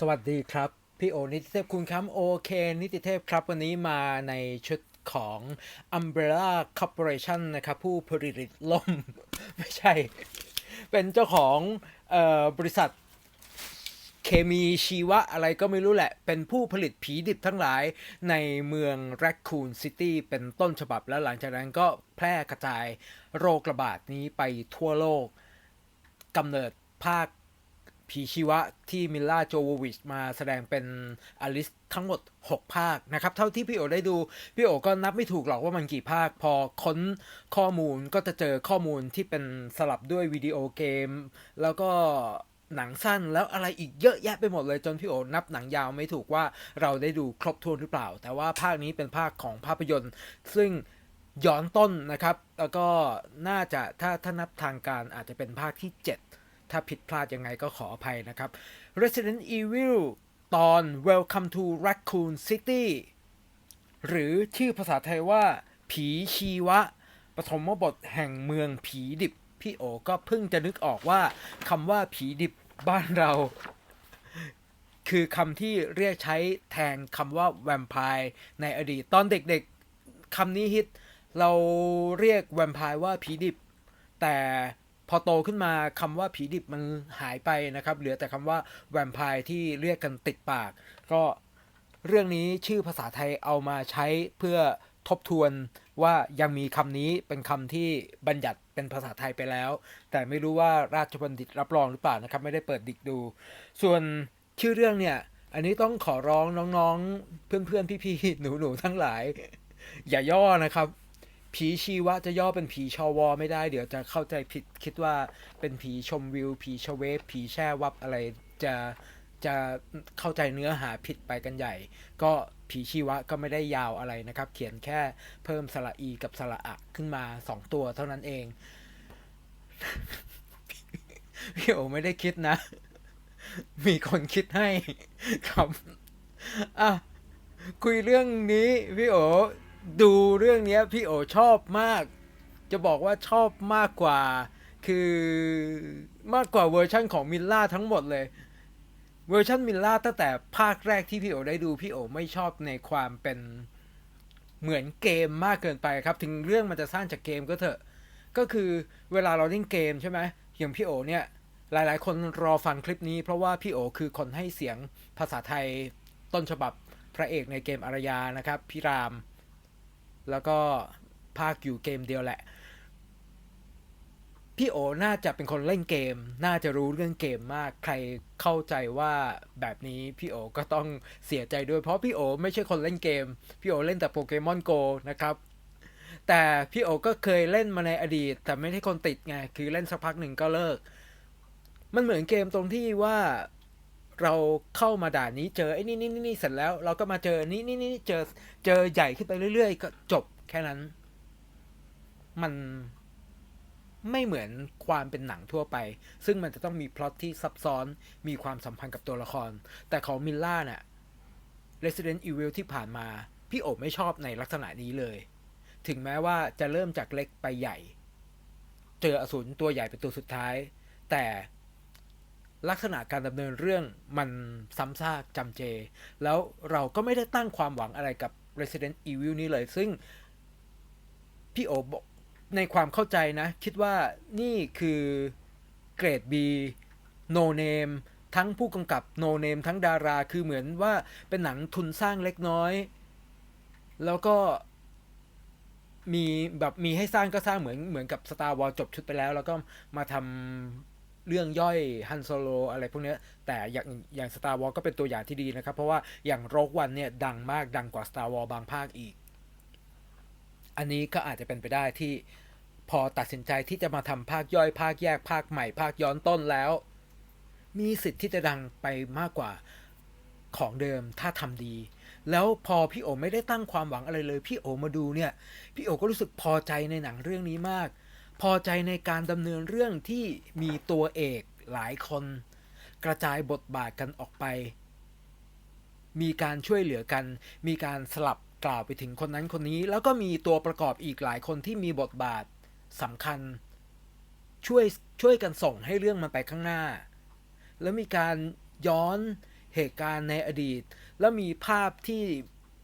สวัสดีครับ พี่โอนิติเทพคุณครับโอเค นิติเทพครับ วันนี้มาในชุดของ Umbrella Corporation นะครับ ผู้ผลิตล่ม ไม่ใช่ เป็นเจ้าของออบริษัทเคมีชีวะอะไรก็ไม่รู้แหละ เป็นผู้ผลิตผีดิบทั้งหลายในเมือง Raccoon City เป็นต้นฉบับแล้วหลังจากนั้นก็แพร่กระจายโรคระบาดนี้ไปทั่วโลกกำเนิดภาค ผีชีวะที่มิลล่าโจววิชมาแสดงเป็นอลิสทั้งหมด 6 ภาคนะครับ เท่าที่พี่โอได้ดู พี่โอก็นับไม่ถูกหรอกว่ามันกี่ภาค พอค้นข้อมูลก็จะเจอข้อมูลที่เป็นสลับด้วยวิดีโอเกม แล้วก็หนังสั้นแล้วอะไรอีกเยอะแยะไปหมดเลยจนพี่โอนับหนังยาวไม่ถูกว่าเราได้ดูครบถ้วนหรือเปล่า แต่ว่าภาคนี้เป็นภาคของภาพยนตร์ ซึ่งย้อนต้นนะครับ แล้วก็น่าจะถ้าถ้านับทางการอาจจะเป็นภาคที่ 7 ถ้าผิดพลาดยังไงก็ขออภัยนะครับ Resident Evil ตอน Welcome to Raccoon City หรือชื่อภาษาไทยว่า ผีชีวะ ปฐมบทแห่งเมืองผีดิบ พี่โอก็เพิ่งจะนึกออกว่าคำว่าผีดิบบ้านเรา คือคำที่เรียกใช้แทนคำว่าแวมไพร์ในอดีต ตอนเด็กๆคำนี้ฮิตเราเรียกแวมไพร์ว่าผีดิบ แต่ พอโตขึ้นมาคำว่าผีดิบมันหายไปนะครับ เหลือแต่คำว่าแวมไพร์ที่เรียกกันติดปาก ก็เรื่องนี้ชื่อภาษาไทยเอามาใช้เพื่อทบทวนว่ายังมีคำนี้เป็นคำที่บัญญัติเป็นภาษาไทยไปแล้ว แต่ไม่รู้ว่าราชบัณฑิตรับรองหรือเปล่านะครับ ไม่ได้เปิดดิกดู ส่วนชื่อเรื่องเนี่ย อันนี้ต้องขอร้องน้องๆ เพื่อนๆ พี่ๆหนูๆทั้งหลาย อย่าย่อนะครับ ผีชีวะจะย่อเป็นผีชอวอไม่ได้เดี๋ยวจะเข้าใจผิดคิดว่าเป็นผีชมวิว ผีชเวฟผีแช่วับอะไรจะจะเข้าใจเนื้อหาผิดไปกันใหญ่ ก็ผีชีวะก็ไม่ได้ยาวอะไรนะครับ เขียนแค่เพิ่มสระอีกับสระอะขึ้นมาสองตัวเท่านั้นเองพี่โอไม่ได้คิดนะ มีคนคิดให้ครับอะคุยเรื่องนี้พี่โอ ดูเรื่องนี้พี่โอชอบมาก จะบอกว่าชอบมากกว่า คือมากกว่าเวอร์ชั่นของมิลล่าทั้งหมดเลย เวอร์ชันมิลล่าตั้งแต่ภาคแรกที่พี่โอได้ดู พี่โอไม่ชอบในความเป็นเหมือนเกมมากเกินไปครับ ถึงเรื่องมันจะสร้างจากเกมก็เถอะ ก็คือเวลาเราเล่นเกมใช่ไหมอย่างพี่โอเนี่ยหลาย ๆ คนรอฟังคลิปนี้เพราะว่าพี่โอคือคนให้เสียงภาษาไทยต้นฉบับพระเอกในเกมอารยานะครับพี่ราม แล้วก็ภาคอยู่เกมเดียวแหละ พี่โอน่าจะเป็นคนเล่นเกม น่าจะรู้เรื่องเกมมาก ใครเข้าใจว่าแบบนี้พี่โอก็ต้องเสียใจด้วย เพราะพี่โอไม่ใช่คนเล่นเกม พี่โอเล่นแต่โปเกมอนโกนะครับแต่พี่โอก็เคยเล่นมาในอดีต แต่ไม่ใช่คนติดไง คือเล่นสักพักหนึ่งก็เลิก มันเหมือนเกมตรงที่ว่า เราเข้ามาด่านนี้เจอไอ้นี่นี่นี่เสร็จแล้ว เราก็มาเจอนี่นี่นี่เจอเจอใหญ่ขึ้นไปเรื่อยๆ ก็จบแค่นั้น มันไม่เหมือนความเป็นหนังทั่วไป ซึ่งมันจะต้องมีพล็อตที่ซับซ้อนมีความสัมพันธ์กับตัวละคร แต่ของมิลล่าเนี่ย Resident Evil ที่ผ่านมา พี่โอบไม่ชอบในลักษณะนี้เลย ถึงแม้ว่าจะเริ่มจากเล็กไปใหญ่ เจออสูรตัวใหญ่เป็นตัวสุดท้าย แต่ ลักษณะการดำเนินเรื่องมันซ้ำซากจำเจ แล้วเราก็ไม่ได้ตั้งความหวังอะไรกับ Resident Evil นี้เลย ซึ่งพี่โอบอกในความเข้าใจนะ คิดว่านี่คือเกรด B no name ทั้งผู้กำกับ no name ทั้งดาราคือเหมือนว่าเป็นหนังทุนสร้างเล็กน้อย แล้วก็มีแบบมีให้สร้างก็สร้างเหมือนเหมือนกับ Star Wars จบชุดไปแล้ว แล้วก็มาทำ เรื่องย่อยฮันโซโลอะไรพวกนี้แต่อย่างอย่าง Star Wars ก็เป็นตัวอย่างที่ดีนะครับ เพราะว่าอย่างโรกวันเนี่ยดังมากดังกว่า Star Wars บางภาคอีก อันนี้ก็อาจจะเป็นไปได้ที่พอตัดสินใจที่จะมาทำภาคย่อยภาคแยกภาคใหม่ภาคย้อนต้นแล้ว มีสิทธิ์ที่จะดังไปมากกว่าของเดิมถ้าทำดี แล้วพอพี่โอไม่ได้ตั้งความหวังอะไรเลย พี่โอมาดูเนี่ย พี่โอก็รู้สึกพอใจในหนังเรื่องนี้มาก พอใจในการดำเนินเรื่องที่มีตัวเอกหลายคน กระจายบทบาทกันออกไป มีการช่วยเหลือกัน มีการสลับกล่าวไปถึงคนนั้นคนนี้ แล้วก็มีตัวประกอบอีกหลายคนที่มีบทบาทสำคัญ ช่วยช่วยกันส่งให้เรื่องมันไปข้างหน้า แล้วมีการย้อนเหตุการณ์ในอดีต แล้วมีภาพที่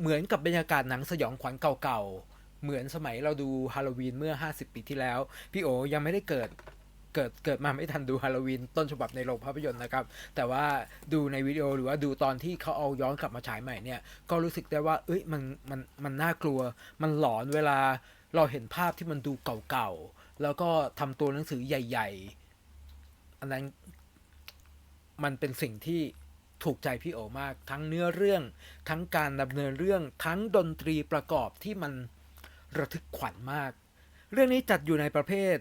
เหมือนกับบรรยากาศหนังสยองขวัญเก่าๆ เหมือนสมัยเราดูฮาโลวีนเมื่อ 50 ปีที่แล้ว พี่โอยังไม่ได้เกิดเกิดเกิดมาไม่ทันดูฮาโลวีนต้นฉบับในโรงภาพยนตร์นะครับ แต่ว่าดูในวิดีโอหรือว่าดูตอนที่เขาเอาย้อนกลับมาฉายใหม่เนี่ย ก็รู้สึกได้ว่า เอ้ยมันมันมันน่ากลัว มันหลอนเวลาเราเห็นภาพที่มันดูเก่าๆ แล้วก็ทำตัวหนังสือใหญ่ ๆ อันนั้นมันเป็นสิ่งที่ถูกใจพี่โอมาก ทั้งเนื้อเรื่อง ทั้งการดำเนินเรื่องทั้งดนตรีประกอบที่มัน ระทึกขวัญมาก เรื่องนี้จัดอยู่ในประเภท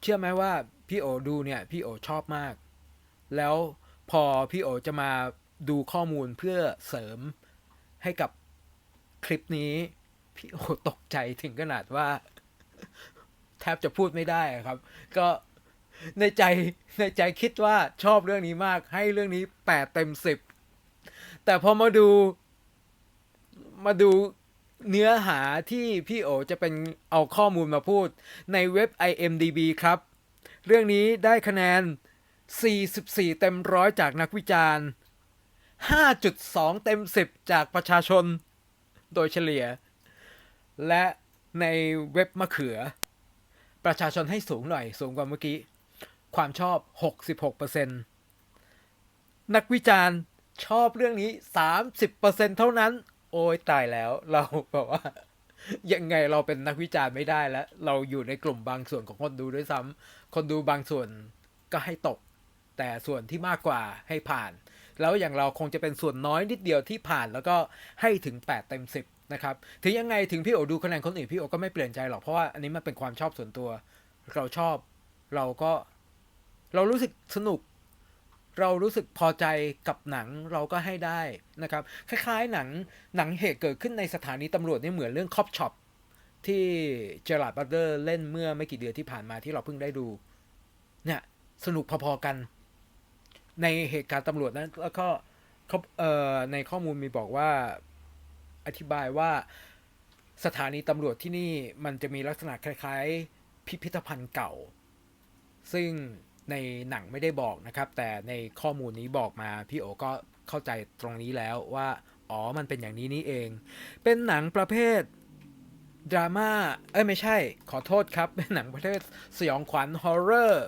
เชื่อไหมว่าพี่โอดูเนี่ยพี่โอชอบมาก แล้วพอพี่โอจะมาดูข้อมูลเพื่อเสริมให้กับคลิปนี้ พี่โอตกใจถึงขนาดว่า แทบจะพูดไม่ได้ครับ ก็ในใจในใจคิดว่าชอบเรื่องนี้มาก ให้เรื่องนี้แปดเต็มสิบแต่พอมาดูมาดู เนื้อหาที่พี่โอจะเป็นเอาข้อมูลมาพูดในเว็บ IMDB ครับ เรื่องนี้ได้คะแนน 44 เต็มร้อยจากนักวิจารณ์ 5.2 เต็ม 10 จากประชาชน โดยเฉลี่ย และในเว็บมะเขือ ประชาชนให้สูงหน่อย สูงกว่าเมื่อกี้ ความชอบ 66%นักวิจารณ์ชอบเรื่องนี้ 30%เท่านั้น โอ้ยตายแล้ว เราแบบว่า ยังไงเราเป็นนักวิจารณ์ไม่ได้แล้ว เราอยู่ในกลุ่มบางส่วนของคนดูด้วยซ้ำคนดูบางส่วนก็ให้ตก แต่ส่วนที่มากกว่าให้ผ่าน แล้วอย่างเราคงจะเป็นส่วนน้อยนิดเดียวที่ผ่านแล้วก็ให้ถึง 8 เต็ม 10 นะครับ ถึงยังไงถึงพี่โอดูคะแนนคนอื่นพี่โอก็ไม่เปลี่ยนใจหรอกเพราะว่าอันนี้มันเป็นความชอบส่วนตัว เราชอบเราก็ เรารู้สึกสนุก เรารู้สึกพอใจกับหนังเราก็ให้ได้นะครับ คล้ายๆหนังหนังเหตุเกิดขึ้นในสถานีตำรวจนี่เหมือนเรื่องคอปช็อปที่เจอราร์ดบัตเตอร์เล่นเมื่อไม่กี่เดือนที่ผ่านมาที่เราเพิ่งได้ดู เนี่ยสนุกพอๆกัน ในเหตุการณ์ตำรวจนั้น แล้วก็เอ่อในข้อมูลมีบอกว่าอธิบายว่าสถานีตำรวจที่นี่มันจะมีลักษณะคล้าย ๆ พิพิธภัณฑ์เก่า ซึ่ง ในหนังไม่ได้บอกนะครับ แต่ในข้อมูลนี้บอกมาพี่โอก็เข้าใจตรงนี้แล้วว่า อ๋อมันเป็นอย่างนี้นี่เอง เป็นหนังประเภทดราม่าเอ้ยไม่ใช่ ขอโทษครับ เป็นหนังประเภทสยองขวัญฮอร์เรอร์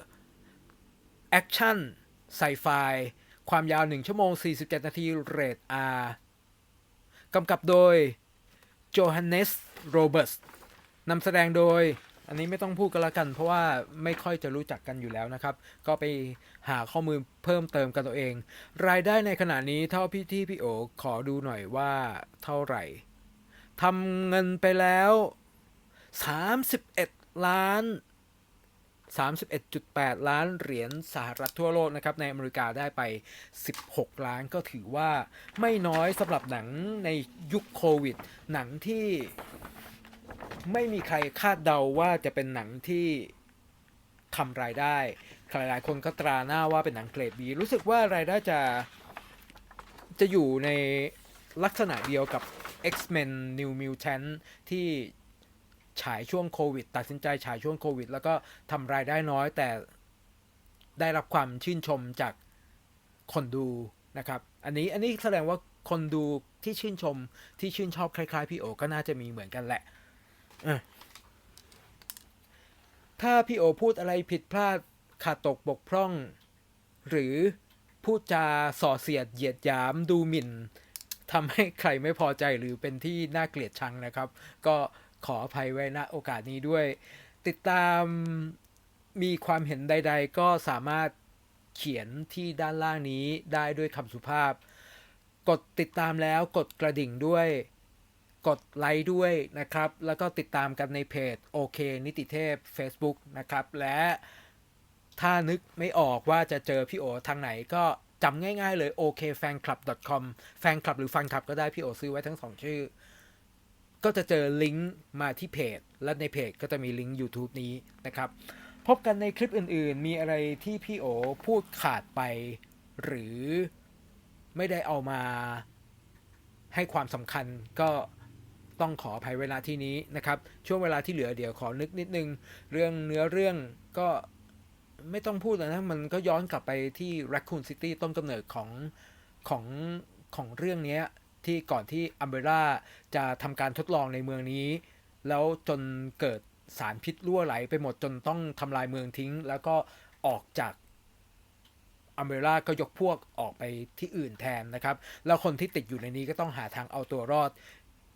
แอคชั่นไซไฟความยาว 1 ชั่วโมง 47 นาทีเรท R กำกับโดยโจฮันเนสโรเบิร์ตนำแสดงโดย อันนี้ไม่ต้องพูดกันละกัน เพราะว่าไม่ค่อยจะรู้จักกันอยู่แล้วนะครับ ก็ไปหาข้อมูลเพิ่มเติมกันตัวเอง รายได้ในขณะนี้เท่าพี่ที่พี่โอขอดูหน่อยว่าเท่าไหร่ทำเงินไปแล้ว 31 ล้าน 31.8 ล้านเหรียญสหรัฐทั่วโลกนะครับ ในอเมริกาได้ไป 16 ล้านก็ถือว่าไม่น้อยสำหรับหนังในยุคโควิด หนังที่ ไม่มีใครคาดเดาว่าจะเป็นหนังที่ทำรายได้ หลายๆ คนก็ตราหน้าว่าเป็นหนังเกรดบีรู้สึกว่ารายได้จะจะอยู่ในลักษณะเดียวกับ X-Men New Mutant ที่ฉายช่วงโควิด ตัดสินใจฉายช่วงโควิด แล้วก็ทำรายได้น้อยแต่ได้รับความชื่นชมจากคนดูนะครับ อันนี้อันนี้แสดงว่าคนดูที่ชื่นชมที่ชื่นชอบคล้ายๆพี่โอก็น่าจะมีเหมือนกันแหละ ถ้าพี่โอพูดอะไรผิดพลาดขาดตกบกพร่อง หรือพูดจาส่อเสียดเหยียดหยามดูหมิ่นทำให้ใครไม่พอใจหรือเป็นที่น่าเกลียดชังนะครับ ก็ขออภัยไว้ณโอกาสนี้ด้วย ติดตามมีความเห็นใด ๆ ก็สามารถเขียนที่ด้านล่างนี้ได้ด้วยคำสุภาพ กดติดตามแล้วกดกระดิ่งด้วย กดไลค์ด้วยนะครับ แล้วก็ติดตามกันในเพจโอเคนิติเทพ Facebook นะครับ และถ้านึกไม่ออกว่าจะเจอพี่โอทางไหนก็จำง่ายๆเลย okfanclub.com แฟนคลับหรือฟันคลับก็ได้พี่โอซื้อไว้ทั้งสองชื่อ ก็จะเจอลิงก์มาที่เพจ และในเพจก็จะมีลิงก์ YouTube นี้นะครับ พบกันในคลิปอื่นๆ มีอะไรที่พี่โอพูดขาดไป หรือไม่ได้เอามาให้ความสำคัญก็ ต้องขออภัยเวลาที่นี้นะครับ ช่วงเวลาที่เหลือเดี๋ยวขอนึกนิดนึง เรื่องเนื้อเรื่องก็ไม่ต้องพูดแล้วนะ มันก็ย้อนกลับไปที่ Raccoon City ต้นกำเนิดของของของเรื่องนี้ที่ก่อนที่อัมเบร่าจะทำการทดลองในเมืองนี้ แล้วจนเกิดสารพิษรั่วไหลไปหมดจนต้องทำลายเมืองทิ้ง แล้วก็ออกจากอัมเบร่าก็ยกพวกออกไปที่อื่นแทนนะครับ แล้วคนที่ติดอยู่ในนี้ก็ต้องหาทางเอาตัวรอด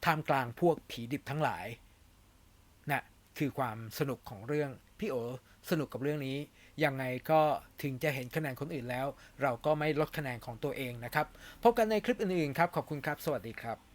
ท่ามกลางพวกผีดิบทั้งหลายนะคือความสนุกของเรื่อง พี่โอสนุกกับเรื่องนี้ ยังไงก็ถึงจะเห็นคะแนนคนอื่นแล้ว เราก็ไม่ลดคะแนนของตัวเองนะครับ พบกันในคลิปอื่นๆครับ ขอบคุณครับ สวัสดีครับ